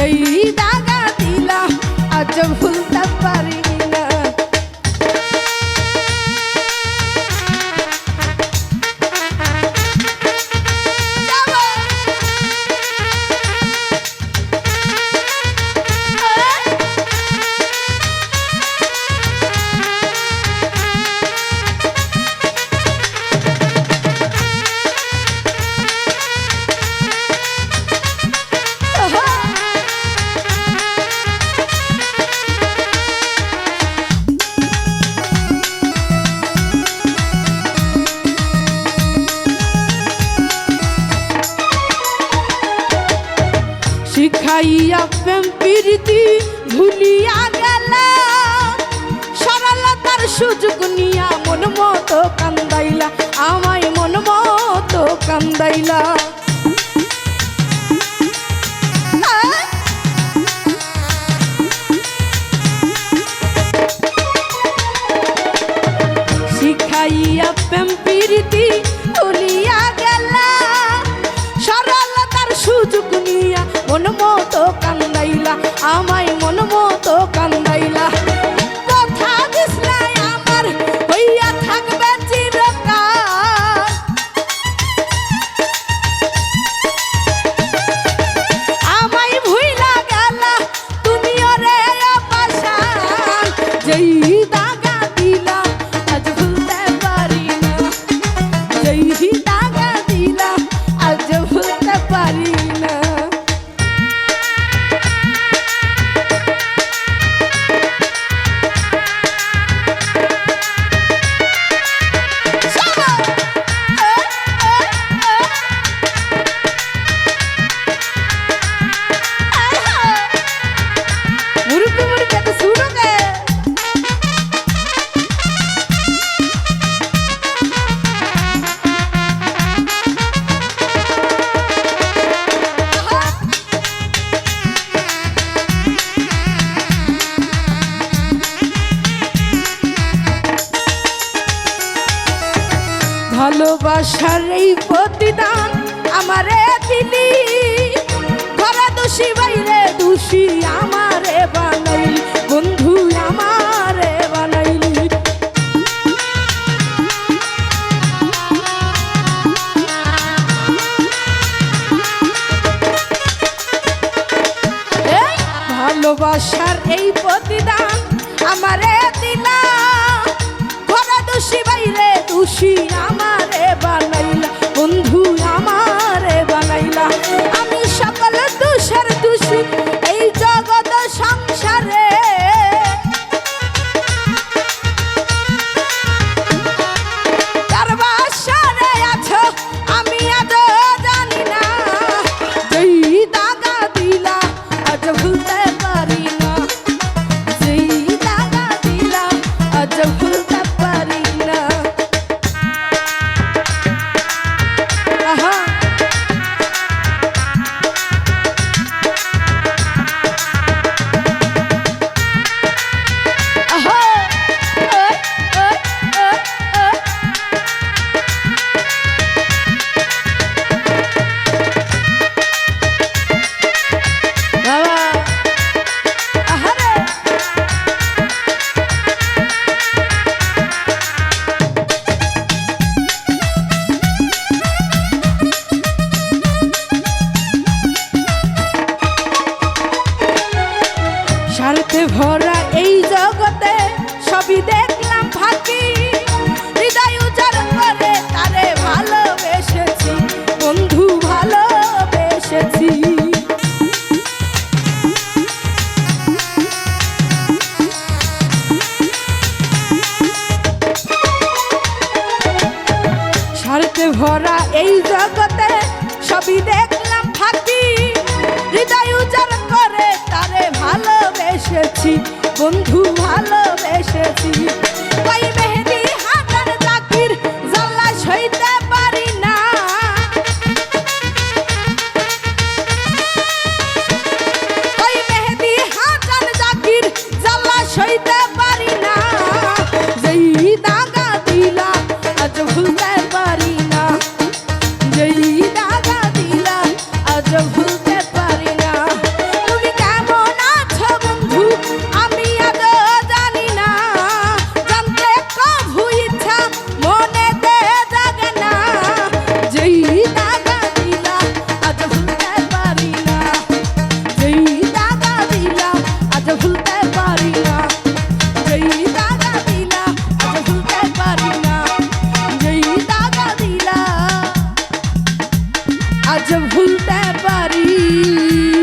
সেই দাগা দিলা আজ ভুল শিখাইয়া প্রেম প্রীতি ভুলিয়া গেল। সরলতার সুযোগ নিয়া মন মতো কান্দাইলা, আমায় মন মতো কান্দাইলা। কান্দাইলা ভালোবাসার এই প্রতিদান আমারে দিলি ঘরে দোষী বাইরে, দোষী আমারে বানাইলি। বন্ধু আমারে বানাইলি। ভালোবাসার এই প্রতিদান আমারে দিলা। দোষী বাইরে দোষী আমারে বানাইলা। বন্ধু আমারে ভরা এই জগতে সবই দেখলাম ফাঁকি। হৃদয় উজাড় করে তারে ভালোবেসেছি, বন্ধু ভালোবেসেছি। ভরা এই জগতে সবই দেখলাম ফাঁকি। হৃদয় উজার করে তারে ভালোবেসেছি বন্ধু ভালোবেসেছি। বলতে পারি